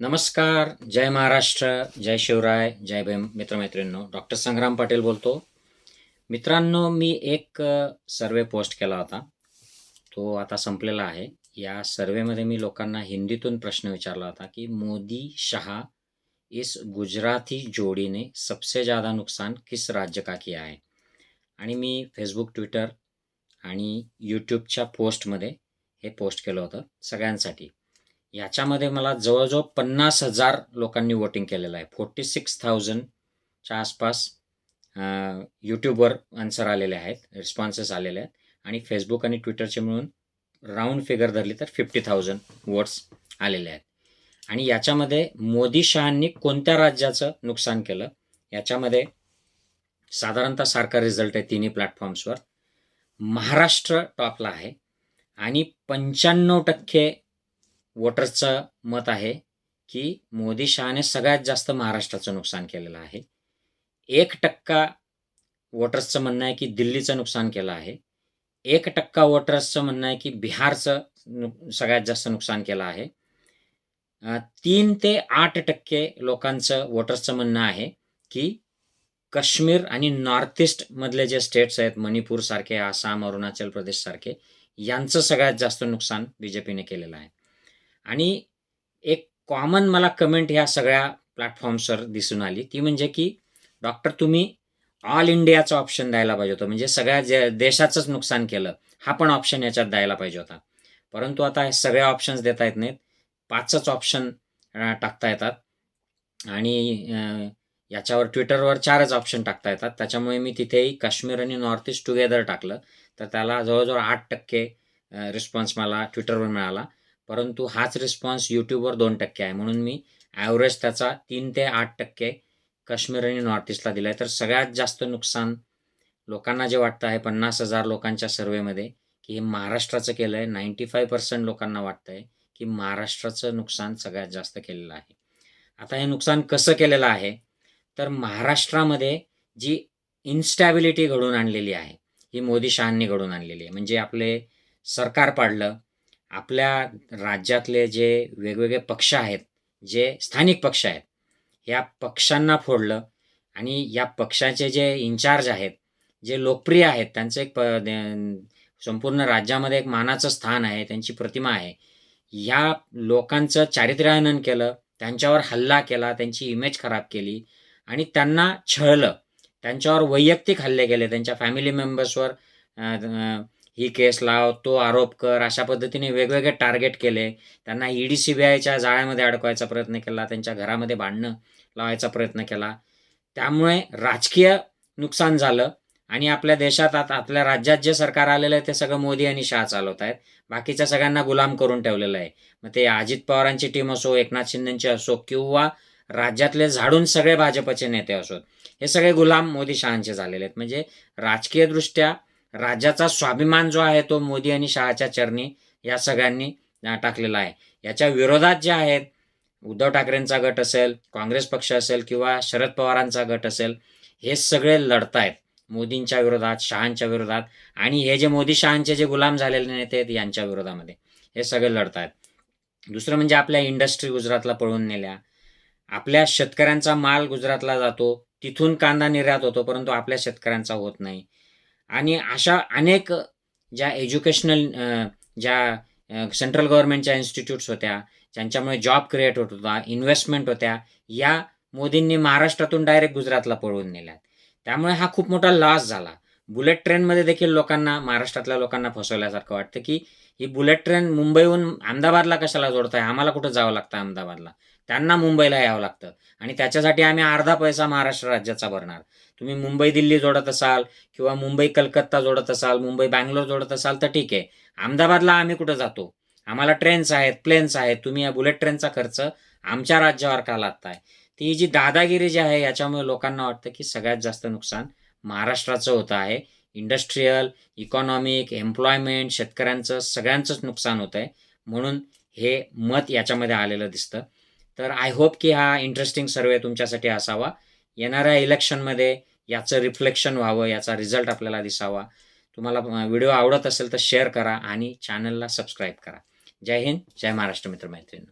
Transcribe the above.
नमस्कार जय महाराष्ट्र जय शिवराय जय भीम मित्रमैत्रिणींनो डॉक्टर संग्राम पाटील बोलतो. मित्रांनो मी एक सर्वे पोस्ट केला होता. तो आता संपलेला आहे. या सर्वेमध्ये मी लोकांना हिंदीतून प्रश्न विचारला होता की मोदी शहा इस गुजराती जोडी ने सबसे ज़्यादा नुकसान किस राज्य का किया आहे आणि मी फेसबुक ट्विटर आणि यूट्यूबच्या पोस्टमध्ये हे पोस्ट केलं होतं सगळ्यांसाठी. याच्यामध्ये मला जवळजवळ पन्नास हजार लोकांनी वोटिंग केलेलं आहे. फोर्टी सिक्स थाउजंडच्या आसपास यूट्यूबवर आन्सर आलेले आहेत रिस्पॉन्सेस आलेले आहेत. आणि फेसबुक आणि ट्विटरचे मिळून राऊंड फिगर धरली तर फिफ्टी थाउजंड वोट्स आलेले आहेत. आणि याच्यामध्ये मोदी शहांनी कोणत्या राज्याचं नुकसान केलं? याच्यामध्ये साधारणतः सारखा रिझल्ट आहे तिन्ही प्लॅटफॉर्म्सवर महाराष्ट्र टॉपला आहे. आणि पंच्याण्णव टक्के वोटर्सचं मत आहे की मोदी शहाने सगळ्यात जास्त महाराष्ट्राचं नुकसान केलेलं आहे. एक टक्का वोटर्सचं म्हणणं आहे की दिल्लीचं नुकसान केलं आहे. एक टक्का वोटर्सचं म्हणणं आहे की बिहारचं सगळ्यात जास्त नुकसान केलं आहे. तीन ते आठ टक्के लोकांचं वोटर्सचं म्हणणं आहे की काश्मीर आणि नॉर्थ ईस्टमधले जे स्टेट्स आहेत मणिपूरसारखे आसाम अरुणाचल प्रदेशसारखे यांचं सगळ्यात जास्त नुकसान बी जे पीने केलेलं आहे. आणि एक कॉमन मला कमेंट ह्या सगळ्या प्लॅटफॉर्म्सवर दिसून आली. ती म्हणजे की डॉक्टर तुम्ही ऑल इंडियाचा ऑप्शन द्यायला पाहिजे होतं. म्हणजे सगळ्या जे देशाचंच नुकसान केलं हा पण ऑप्शन याच्यात द्यायला पाहिजे होता. परंतु आता हे सगळे ऑप्शन्स देता येत नाहीत. पाचच ऑप्शन टाकता येतात. आणि याच्यावर ट्विटरवर चारच ऑप्शन टाकता येतात. त्याच्यामुळे मी तिथेही काश्मीर आणि नॉर्थ ईस्ट टुगेदर टाकलं. तर त्याला जवळजवळ आठ टक्के रिस्पॉन्स मला ट्विटरवर मिळाला. परंतु हाच रिस्पॉन्स यूट्यूबवर दोन टक्के आहे. म्हणून मी ॲव्हरेज त्याचा तीन ते आठ टक्के काश्मीर आणि नॉर्थ ईस्टला दिला आहे तर सगळ्यात जास्त नुकसान लोकांना जे वाटतं आहे पन्नास हजार लोकांच्या सर्वेमध्ये की हे महाराष्ट्राचं केलं आहे नाईंटी फाय पर्सेंट लोकांना वाटतं आहे की महाराष्ट्राचं नुकसान सगळ्यात जास्त केलेलं आहे. आता हे नुकसान कसं केलेलं आहे? तर महाराष्ट्रामध्ये जी इन्स्टॅबिलिटी घडून आणलेली आहे ही मोदी शहांनी घडून आणलेली आहे. म्हणजे आपले सरकार पाडलं आपल्या राज्यातले जे वेगवेगळे पक्ष आहेत जे स्थानिक पक्ष आहेत या पक्षांना फोडलं आणि या पक्षाचे जे इन्चार्ज आहेत जे लोकप्रिय आहेत त्यांचं एक प संपूर्ण राज्यामध्ये एक मानाचं स्थान आहे त्यांची प्रतिमा आहे. या लोकांचं चारित्र्यहनन केलं त्यांच्यावर हल्ला केला त्यांची इमेज खराब केली आणि त्यांना छळलं. त्यांच्यावर वैयक्तिक हल्ले केले त्यांच्या फॅमिली मेंबर्सवर ही केस लाव तो आरोप कर अशा पद्धतीने वेगवेगळे टार्गेट केले. त्यांना ईडी सी बी आयच्या जाळ्यामध्ये अडकवायचा प्रयत्न केला त्यांच्या घरामध्ये भांडणं लावायचा प्रयत्न केला. त्यामुळे राजकीय नुकसान झालं आणि आपल्या देशात आता आपल्या राज्यात जे सरकार आलेलं आहे ते सगळं मोदी आणि शहा चालवत आहेत. बाकीच्या सगळ्यांना गुलाम करून ठेवलेलं आहे. मग ते अजित पवारांची टीम असो एकनाथ शिंदेची असो किंवा राज्यातले झाडून सगळे भाजपचे नेते असोत हे सगळे गुलाम मोदी शहांचे झालेले आहेत. म्हणजे राजकीयदृष्ट्या राज्याचा स्वाभिमान जो आहे तो मोदी आणि शहाच्या चरणी या सगळ्यांनी टाकलेला आहे. याच्या विरोधात जे आहेत उद्धव ठाकरेंचा गट असेल काँग्रेस पक्ष असेल किंवा शरद पवारांचा गट असेल हे सगळे लढतायत मोदींच्या विरोधात शहांच्या विरोधात आणि हे जे मोदी शहांचे जे गुलाम झालेले नेते आहेत यांच्या विरोधामध्ये हे सगळे लढतायत दुसरं म्हणजे आपल्या इंडस्ट्री गुजरातला पळवून नेल्या. आपल्या शेतकऱ्यांचा माल गुजरातला जातो तिथून कांदा निर्यात होतो परंतु आपल्या शेतकऱ्यांचा होत नाही. आणि अशा अनेक ज्या एज्युकेशनल ज्या सेंट्रल गव्हर्नमेंटच्या इन्स्टिट्यूट्स होत्या ज्यांच्यामुळे जॉब क्रिएट होत होता इन्व्हेस्टमेंट होत्या या मोदींनी महाराष्ट्रातून डायरेक्ट गुजरातला पळवून नेल्या त्यामुळे हा खूप मोठा लॉस झाला. बुलेट ट्रेनमध्ये देखील लोकांना महाराष्ट्रातल्या लोकांना फसवल्यासारखं वाटतं की ही बुलेट ट्रेन मुंबईहून अहमदाबादला कशाला जोडताय? आम्हाला कुठं जावं लागतं अहमदाबादला? त्यांना मुंबईला यावं लागतं. आणि त्याच्यासाठी आम्ही अर्धा पैसा महाराष्ट्र राज्याचा भरणार. तुम्ही मुंबई दिल्ली जोडत असाल किंवा मुंबई कलकत्ता जोडत असाल मुंबई बँगलोर जोडत असाल तर ठीक आहे. अहमदाबादला आम्ही कुठं जातो? आम्हाला ट्रेन्स आहेत प्लेन्स आहेत. तुम्ही या बुलेट ट्रेनचा खर्च आमच्या राज्यावर का लागताय ती जी दादागिरी जी आहे याच्यामुळे लोकांना वाटतं की सगळ्यात जास्त नुकसान महाराष्ट्राचं होतं आहे. इंडस्ट्रीयल इकॉनॉमिक एम्प्लॉयमेंट शेतकऱ्यांचं सगळ्यांचंच नुकसान होतं आहे. म्हणून हे मत याच्यामध्ये आलेलं दिसतं. तर आय होप की हा इंटरेस्टिंग सर्वे तुमच्यासाठी असावा. येणाऱ्या इलेक्शनमध्ये याचं रिफ्लेक्शन व्हावं याचा रिझल्ट आपल्याला दिसावा. तुम्हाला व्हिडिओ आवडत असेल तर शेअर करा आणि चॅनलला सबस्क्राईब करा. जय हिंद जय महाराष्ट्र मित्र मैत्रिणी